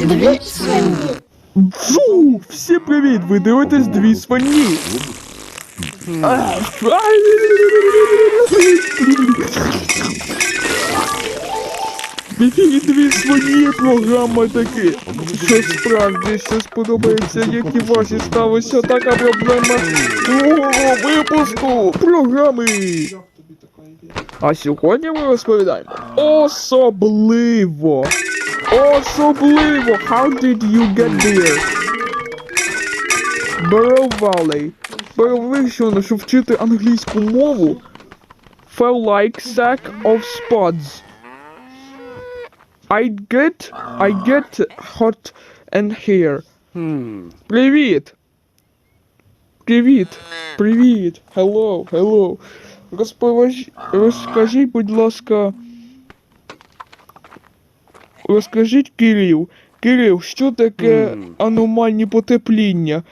Свині. Всім привіт! Ви дивитесь дві свині! А, ай! Дві свині програма таки. Що справді щось подобається, як і ваші сталося така проблема другого випуску програми. А сьогодні ми розповідаємо особливо. Особливо, how did you get there? Barrow Valley. Barrow вирішено, щоб вчити англійську мову. Felt like sack of spuds. I get, I get hot and here. Привіт. Привіт. Привіт. Hello, hello. Розповаж... Розкажіть, будь ласка. Розкажіть, Кирил. Кирил, що таке аномальні потепління?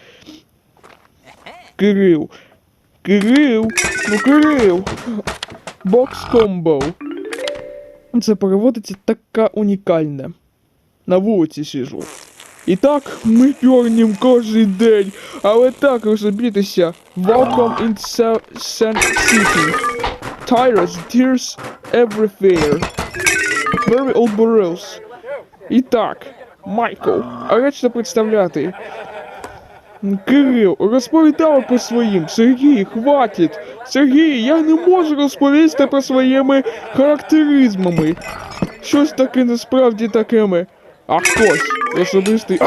Кирил. Кирил. Ну Кирил. Бокс комбо. Це переводиться така унікальне. На вулиці сижу. І так, ми пьорнім кожен день, але так розумітися. Welcome in Sun City. Tires, tears everywhere. Very old barrels. І так, Майкл, а речно представляти. Кирил, розповідав про своїм. Сергій, хватить. Сергій, я не можу розповісти про своїми характеризмами. Щось таке насправді такими. А хтось особистий.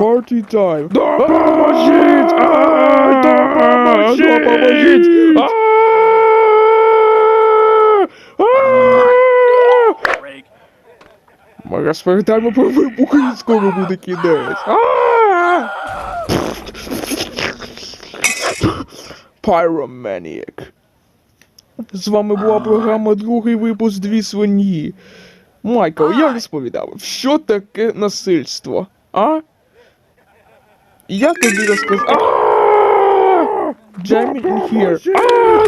Party time. Допоможіть! Допоможіть! Допоможіть! Ми розповідаємо про вибух і скоро буде кінець. А! З вами була програма Другий випуск Дві свині. Майкл, я розповідав, що таке насильство, а? Я тобі розказав. Джемі in here.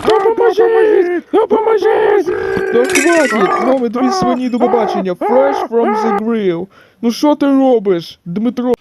Допоможіть! Допоможіть! Та хватить! З дві свині до побачення. Fresh from the grill. Ну що ти робиш, Дмитро?